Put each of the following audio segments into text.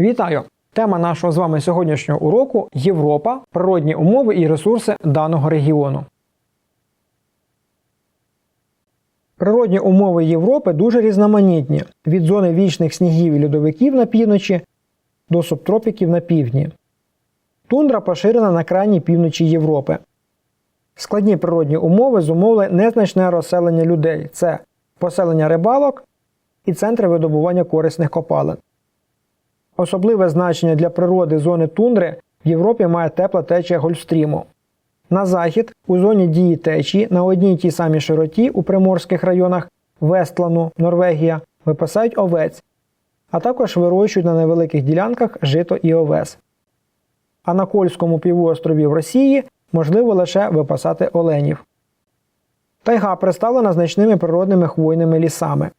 Вітаю! Тема нашого з вами сьогоднішнього уроку Європа, природні умови і ресурси даного регіону. Природні умови Європи дуже різноманітні від зони вічних снігів і льодовиків на півночі до субтропіків на півдні. Тундра поширена на крайній півночі Європи. Складні природні умови зумовили незначне розселення людей це поселення рибалок і центри видобування корисних копалин. Особливе значення для природи зони тундри в Європі має тепла течія Гольфстріму. На захід, у зоні дії течії, на одній тій самій широті у приморських районах Вестлану, Норвегія, випасають овець, а також вирощують на невеликих ділянках жито і овес. А на Кольському півострові в Росії можливо лише випасати оленів. Тайга представлена значними природними хвойними лісами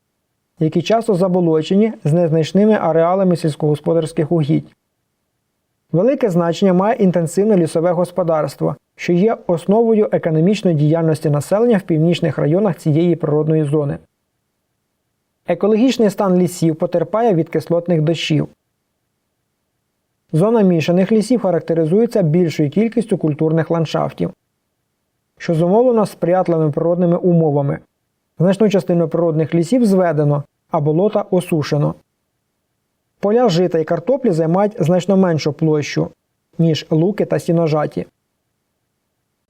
які часто заболочені з незначними ареалами сільськогосподарських угідь. Велике значення має інтенсивне лісове господарство, що є основою економічної діяльності населення в північних районах цієї природної зони. Екологічний стан лісів потерпає від кислотних дощів. Зона мішаних лісів характеризується більшою кількістю культурних ландшафтів, що зумовлено сприятливими природними умовами. Значну частину природних лісів зведено, а болота осушено. Поля жита і картоплі займають значно меншу площу, ніж луки та сіножаті.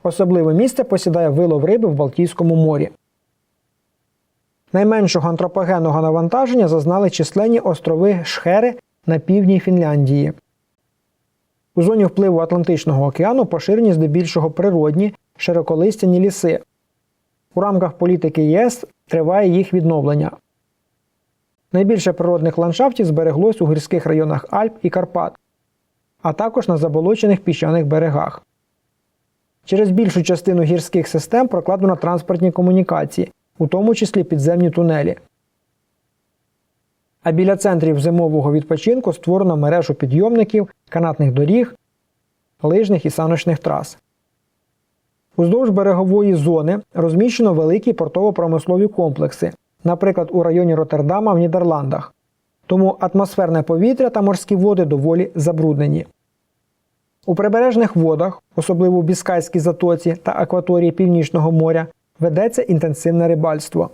Особливе місце посідає вилов риби в Балтійському морі. Найменшого антропогенного навантаження зазнали численні острови Шхери на півдні Фінляндії. У зоні впливу Атлантичного океану поширені здебільшого природні широколистяні ліси. У рамках політики ЄС триває їх відновлення. Найбільше природних ландшафтів збереглось у гірських районах Альп і Карпат, а також на заболочених піщаних берегах. Через більшу частину гірських систем прокладено транспортні комунікації, у тому числі підземні тунелі. А біля центрів зимового відпочинку створено мережу підйомників, канатних доріг, лижних і саночних трас. Уздовж берегової зони розміщено великі портово-промислові комплекси, наприклад, у районі Роттердама в Нідерландах. Тому атмосферне повітря та морські води доволі забруднені. У прибережних водах, особливо в Біскайській затоці та акваторії Північного моря, ведеться інтенсивне рибальство.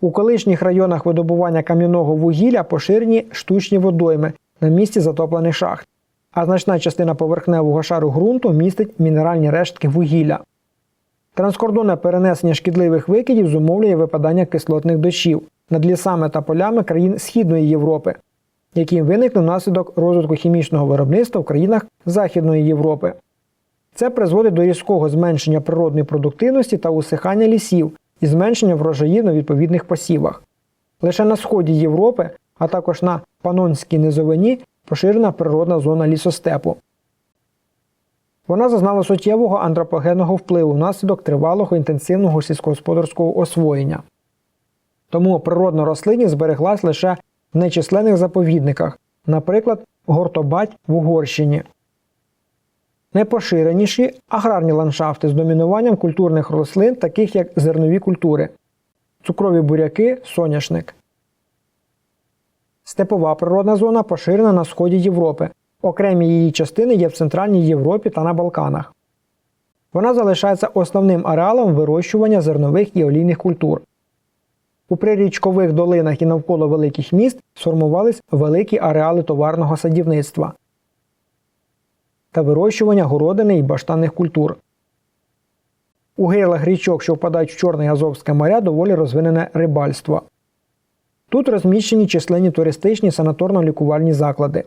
У колишніх районах видобування кам'яного вугілля поширені штучні водойми на місці затоплених шахт, а значна частина поверхневого шару ґрунту містить мінеральні рештки вугілля. Транскордонне перенесення шкідливих викидів зумовлює випадання кислотних дощів над лісами та полями країн Східної Європи, які виникли внаслідок розвитку хімічного виробництва в країнах Західної Європи. Це призводить до різкого зменшення природної продуктивності та усихання лісів і зменшення врожаїв на відповідних посівах. Лише на сході Європи, а також на Панонській низовині поширена природна зона лісостепу. Вона зазнала суттєвого антропогенного впливу внаслідок тривалого інтенсивного сільськогосподарського освоєння. Тому природна рослинність збереглась лише в нечисленних заповідниках, наприклад, Гортобать в Угорщині. Найпоширеніші аграрні ландшафти з домінуванням культурних рослин, таких як зернові культури, цукрові буряки, соняшник. Степова природна зона поширена на сході Європи, Окремі її частини є в Центральній Європі та на Балканах. Вона залишається основним ареалом вирощування зернових і олійних культур. У прирічкових долинах і навколо великих міст сформувались великі ареали товарного садівництва та вирощування городини і баштанних культур. У гейлах річок, що впадають в Чорне Азовське моря, доволі розвинене рибальство. Тут розміщені численні туристичні санаторно-лікувальні заклади.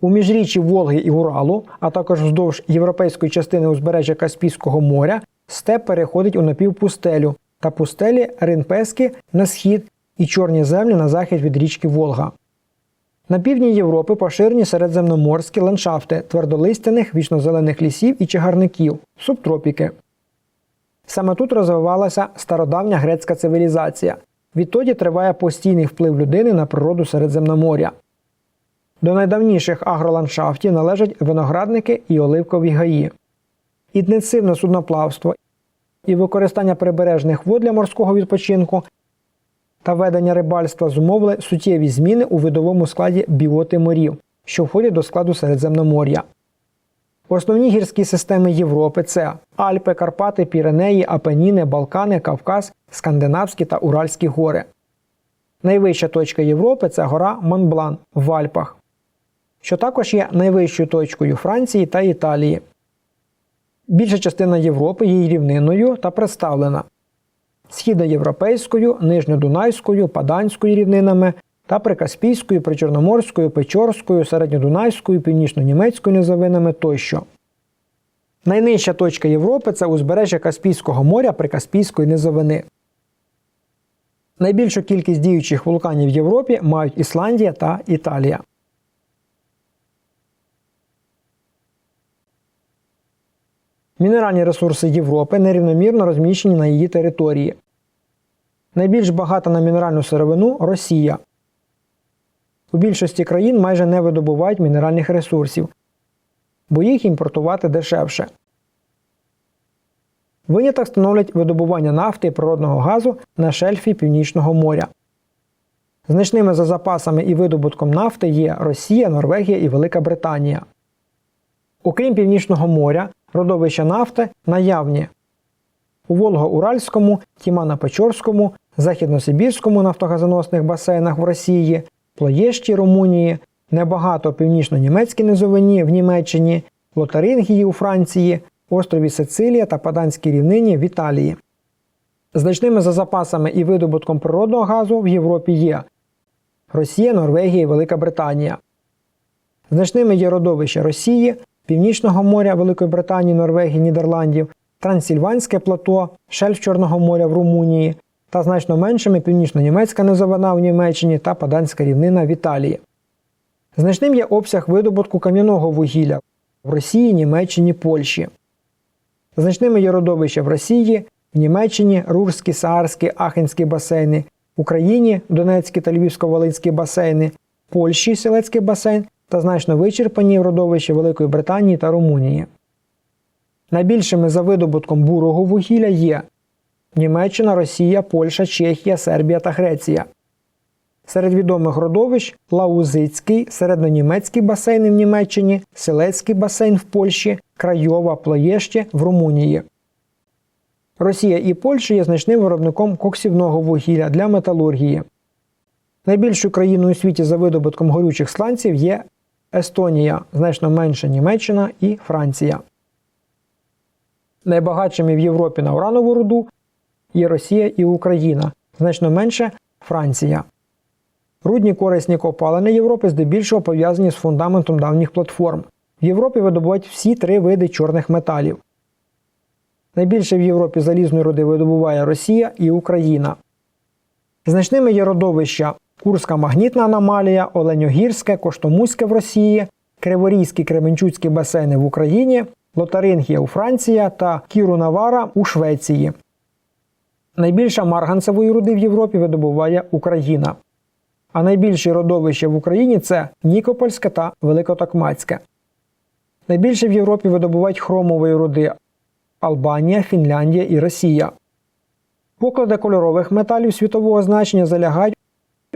У міжріччі Волги і Уралу, а також вздовж європейської частини узбережжя Каспійського моря, степ переходить у напівпустелю та пустелі Ринпески на схід і чорні землі на захід від річки Волга. На півдні Європи поширені середземноморські ландшафти твердолистяних вічнозелених лісів і чагарників, субтропіки. Саме тут розвивалася стародавня грецька цивілізація. Відтоді триває постійний вплив людини на природу Середземноморя. До найдавніших агроландшафтів належать виноградники і оливкові гаї. Інтенсивне судноплавство і використання прибережних вод для морського відпочинку та ведення рибальства зумовили суттєві зміни у видовому складі біоти морів, що входять до складу Середземномор'я. Основні гірські системи Європи це Альпи, Карпати, Піренеї, Апеніни, Балкани, Кавказ, Скандинавські та Уральські гори. Найвища точка Європи це гора Монблан в Альпах, що також є найвищою точкою Франції та Італії. Більша частина Європи є рівниною та представлена східноєвропейською, нижньодунайською, паданською рівнинами та прикаспійською, причорноморською, печорською, середньодунайською, північно-німецькою низовинами тощо. Найнижча точка Європи це узбережжя Каспійського моря Прикаспійської низовини. Найбільшу кількість діючих вулканів в Європі мають Ісландія та Італія. Мінеральні ресурси Європи нерівномірно розміщені на її території. Найбільш багата на мінеральну сировину Росія. У більшості країн майже не видобувають мінеральних ресурсів, бо їх імпортувати дешевше. Виняток становлять видобування нафти і природного газу на шельфі Північного моря. Значними за запасами і видобутком нафти є Росія, Норвегія і Велика Британія. Окрім Північного моря, родовища нафти наявні у Волго-Уральському, Тімано-Печорському, Західносибірському нафтогазоносних басейнах в Росії, Плоєщі Румунії, небагато північно-німецькій низовині в Німеччині, Лотарингії у Франції, острові Сицилія та Паданській рівнині в Італії. Значними за запасами і видобутком природного газу в Європі є Росія, Норвегія і Велика Британія. Значними є родовища Росії, Північного моря Великої Британії, Норвегії, Нідерландів, Трансильванське плато, шельф Чорного моря в Румунії та значно меншими північно-німецька низовина в Німеччині та Паданська рівнина в Італії. Значним є обсяг видобутку кам'яного вугілля в Росії, Німеччині, Польщі. Значними є родовища в Росії, в Німеччині, Рурські, Саарські, Ахенські басейни, Україні Донецькі та Львівсько-Волинські басейни, Польщі Селецький басейн та значно вичерпані в родовищі Великої Британії та Румунії. Найбільшими за видобутком бурого вугілля є Німеччина, Росія, Польща, Чехія, Сербія та Греція. Серед відомих родовищ Лаузицький, середньонімецький басейн в Німеччині, Селецький басейн в Польщі, Крайова, Плоєще в Румунії. Росія і Польща є значним виробником коксівного вугілля для металургії. Найбільшою країною у світі за видобутком горючих сланців є Естонія, значно менше Німеччина і Франція. Найбагатшими в Європі на уранову руду є Росія і Україна, значно менше Франція. Рудні корисні копалини Європи здебільшого пов'язані з фундаментом давніх платформ. В Європі видобувають всі три види чорних металів. Найбільше в Європі залізної руди видобуває Росія і Україна. Значними є родовища Курська магнітна аномалія, Оленьогірське, Коштомуське в Росії, Криворізькі Кременчуцькі басейни в Україні, Лотарингія у Франції та Кіру-Навара у Швеції. Найбільша марганцевої руди в Європі видобуває Україна. А найбільші родовища в Україні це Нікопольське та Великотокмацьке. Найбільше в Європі видобувають хромової руди Албанія, Фінляндія і Росія. Поклади кольорових металів світового значення залягають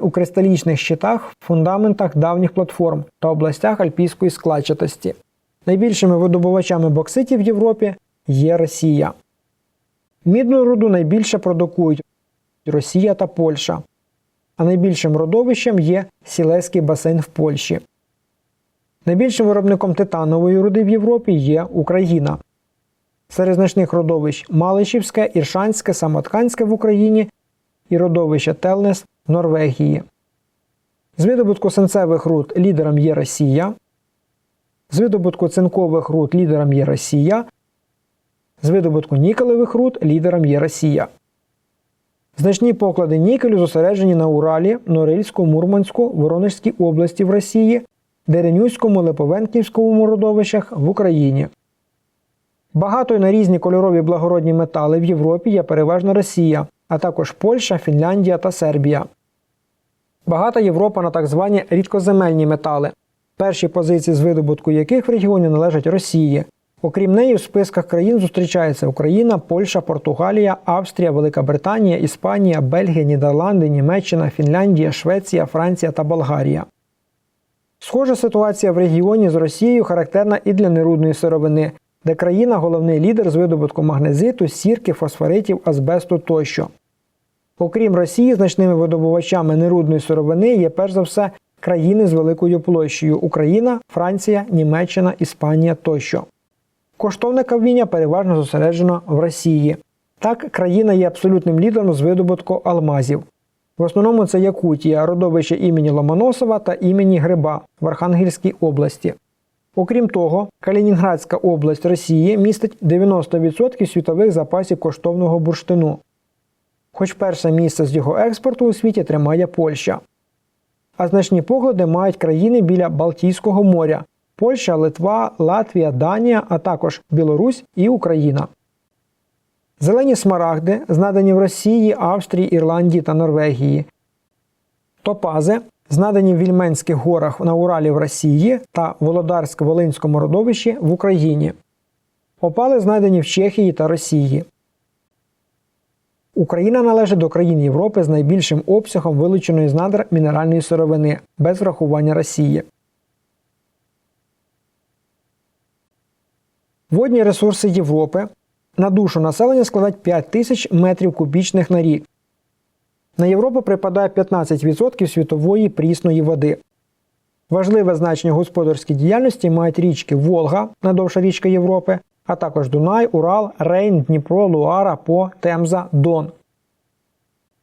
у кристалічних щитах, фундаментах давніх платформ та областях альпійської складчатості. Найбільшими видобувачами бокситів в Європі є Росія. Мідну руду найбільше продукують Росія та Польща, а найбільшим родовищем є Сілеський басейн в Польщі. Найбільшим виробником титанової руди в Європі є Україна. Серед значних родовищ Малишівське, Іршанське, Самотканське в Україні і родовище Телнес в Норвегії. З видобутку сенцевих руд лідером є Росія. З видобутку цинкових руд лідером є Росія. З видобутку нікелевих руд лідером є Росія. Значні поклади нікелю зосереджені на Уралі, Норильську, Мурманську, Воронежській області в Росії, Деренюському, Липовенківському родовищах в Україні. Багатою на різні кольорові благородні метали в Європі є переважно Росія, а також Польща, Фінляндія та Сербія. Багата Європа на так звані рідкоземельні метали, перші позиції з видобутку яких в регіоні належать Росії, Окрім неї, в списках країн зустрічаються Україна, Польща, Португалія, Австрія, Велика Британія, Іспанія, Бельгія, Нідерланди, Німеччина, Фінляндія, Швеція, Франція та Болгарія. Схожа ситуація в регіоні з Росією характерна і для нерудної сировини, де країна головний лідер з видобутку магнезиту, сірки, фосфоритів, азбесту тощо. Окрім Росії, значними видобувачами нерудної сировини є перш за все країни з великою площею Україна, Франція, Німеччина, Іспанія тощо. Коштовне кавіння переважно зосереджено в Росії. Так, країна є абсолютним лідером з видобутку алмазів. В основному це Якутія, родовище імені Ломоносова та імені Гриба в Архангельській області. Окрім того, Калінінградська область Росії містить 90% світових запасів коштовного бурштину. Хоч перше місце з його експорту у світі тримає Польща. А значні погляди мають країни біля Балтійського моря Польща, Литва, Латвія, Данія, а також Білорусь і Україна. Зелені смарагди знадані в Росії, Австрії, Ірландії та Норвегії. Топази знадані в Вільменських горах на Уралі в Росії та Володарсько-Волинському родовищі в Україні. Опали знайдені в Чехії та Росії. Україна належить до країн Європи з найбільшим обсягом вилученої з надр мінеральної сировини без врахування Росії. Водні ресурси Європи на душу населення складають 5 тисяч метрів кубічних на рік. На Європу припадає 15% світової прісної води. Важливе значення господарській діяльності мають річки Волга, найдовша річка Європи, а також Дунай, Урал, Рейн, Дніпро, Луара, По, Темза, Дон.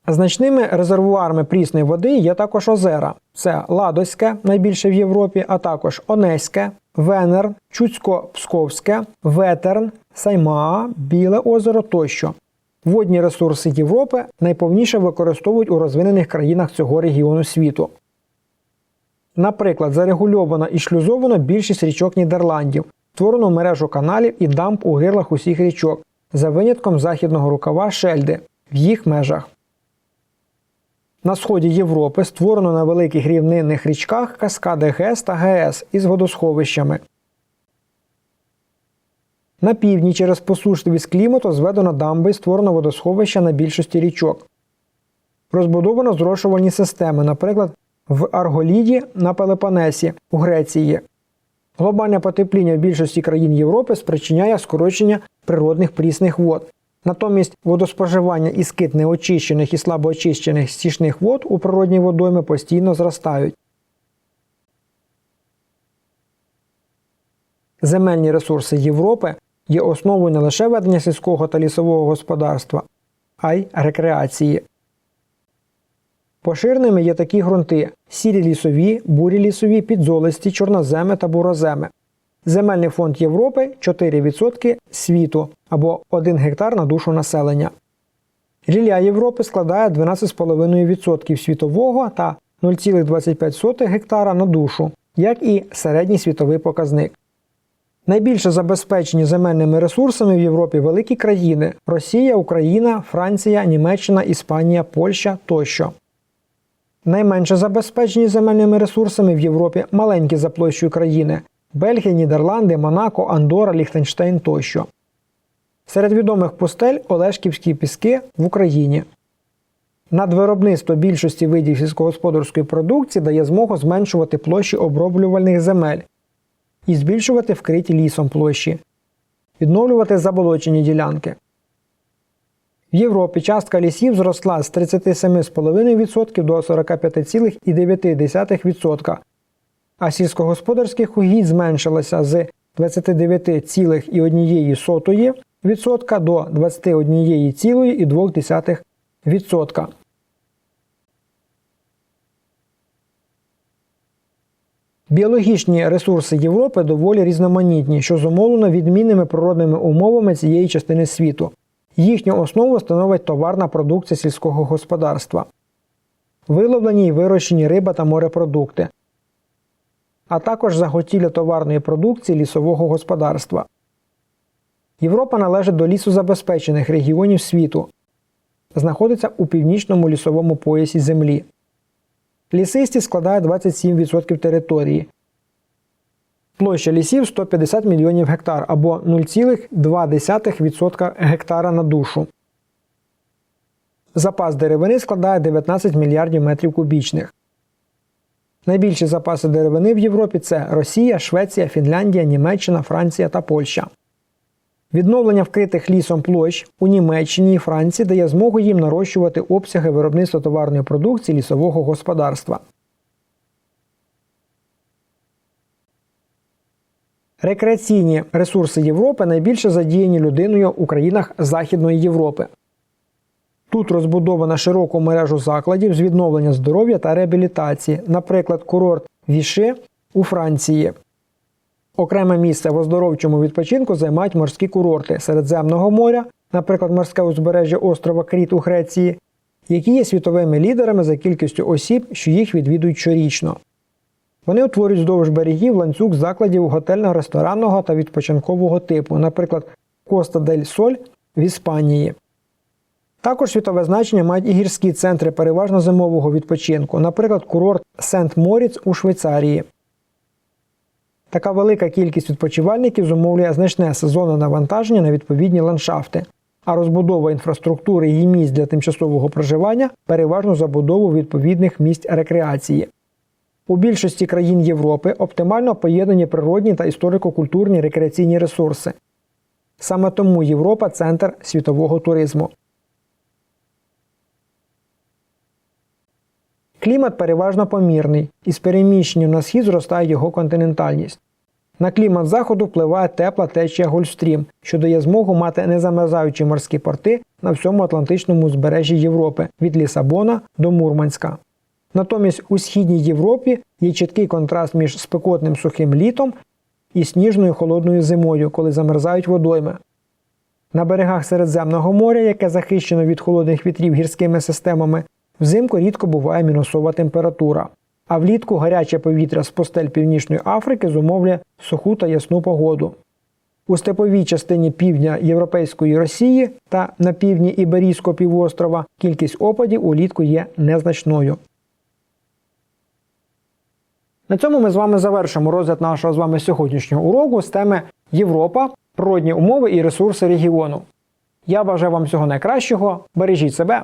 Значними резервуарами прісної води є також озера: це Ладоське, найбільше в Європі, а також Онеське, Венер, Чуцько-Псковське, Ветерн, Саймаа, Біле озеро тощо. Водні ресурси Європи найповніше використовують у розвинених країнах цього регіону світу. Наприклад, зарегульовано і шлюзовано більшість річок Нідерландів, створено мережу каналів і дамб у гирлах усіх річок, за винятком західного рукава Шельди в їх межах. На сході Європи створено на великих рівнинних річках каскади ГЕС та ГЕС із водосховищами. На півдні через посушливість клімату зведено дамби і створено водосховища на більшості річок. Розбудовано зрошувальні системи, наприклад, в Арголіді на Пелепонесі у Греції. Глобальне потепління в більшості країн Європи спричиняє скорочення природних прісних вод. Натомість водоспоживання і скид неочищених і слабоочищених стічних вод у природній водойми постійно зростають. Земельні ресурси Європи є основою не лише ведення сільського та лісового господарства, а й рекреації. Поширеними є такі ґрунти: сірі лісові, бурі лісові, підзолисті, чорноземи та буроземи. Земельний фонд Європи 4% світу або 1 гектар на душу населення. Рілля Європи складає 12,5% світового та 0,25 гектара на душу, як і середній світовий показник. Найбільше забезпечені земельними ресурсами в Європі великі країни Росія, Україна, Франція, Німеччина, Іспанія, Польща тощо. Найменше забезпечені земельними ресурсами в Європі маленькі за площею країни Бельгія, Нідерланди, Монако, Андора, Ліхтенштейн тощо. Серед відомих пустель Олешківські піски в Україні. Надвиробництво більшості видів сільськогосподарської продукції дає змогу зменшувати площі оброблювальних земель і збільшувати вкриті лісом площі, відновлювати заболочені ділянки. В Європі частка лісів зросла з 37,5% до 45,9%, а сільськогосподарських угідь зменшилася з 29,1% до 21,2%. Біологічні ресурси Європи доволі різноманітні, що зумовлено відмінними природними умовами цієї частини світу. Їхню основу становить товарна продукція сільського господарства, виловлені й вирощені риба та морепродукти, а також заготілля товарної продукції лісового господарства. Європа належить до лісозабезпечених регіонів світу, знаходиться у північному лісовому поясі Землі. Лісисті складає 27% території. Площа лісів 150 мільйонів гектар або 0,2% гектара на душу. Запас деревини складає 19 мільярдів метрів кубічних. Найбільші запаси деревини в Європі це Росія, Швеція, Фінляндія, Німеччина, Франція та Польща. Відновлення вкритих лісом площ у Німеччині і Франції дає змогу їм нарощувати обсяги виробництва товарної продукції лісового господарства. Рекреаційні ресурси Європи найбільше задіяні людиною у країнах Західної Європи. Тут розбудована широку мережу закладів з відновлення здоров'я та реабілітації, наприклад, курорт Віше у Франції. Окреме місце в оздоровчому відпочинку займають морські курорти Середземного моря, наприклад, морське узбережжя острова Кріт у Греції, які є світовими лідерами за кількістю осіб, що їх відвідують щорічно. Вони утворюють вздовж берегів ланцюг закладів готельно-ресторанного та відпочинкового типу, наприклад, Коста дель Соль в Іспанії. Також світове значення мають і гірські центри переважно зимового відпочинку, наприклад, курорт Сент-Моріц у Швейцарії. Така велика кількість відпочивальників зумовлює значне сезонне навантаження на відповідні ландшафти, а розбудова інфраструктури і місць для тимчасового проживання переважно забудову відповідних місць рекреації. У більшості країн Європи оптимально поєднані природні та історико-культурні рекреаційні ресурси. Саме тому Європа центр світового туризму. Клімат переважно помірний, і з переміщенням на схід зростає його континентальність. На клімат заходу впливає тепла течія Гольфстрім, що дає змогу мати незамерзаючі морські порти на всьому Атлантичному узбережжі Європи від Лісабона до Мурманська. Натомість у східній Європі є чіткий контраст між спекотним сухим літом і сніжною холодною зимою, коли замерзають водойми. На берегах Середземного моря, яке захищено від холодних вітрів гірськими системами, взимку рідко буває мінусова температура, а влітку гаряче повітря з постель Північної Африки зумовлює суху та ясну погоду. У степовій частині півдня Європейської Росії та на півдні Іберійського півострова кількість опадів улітку є незначною. На цьому ми з вами завершимо розгляд нашого з вами сьогоднішнього уроку з теми Європа, природні умови і ресурси регіону. Я бажаю вам всього найкращого, бережіть себе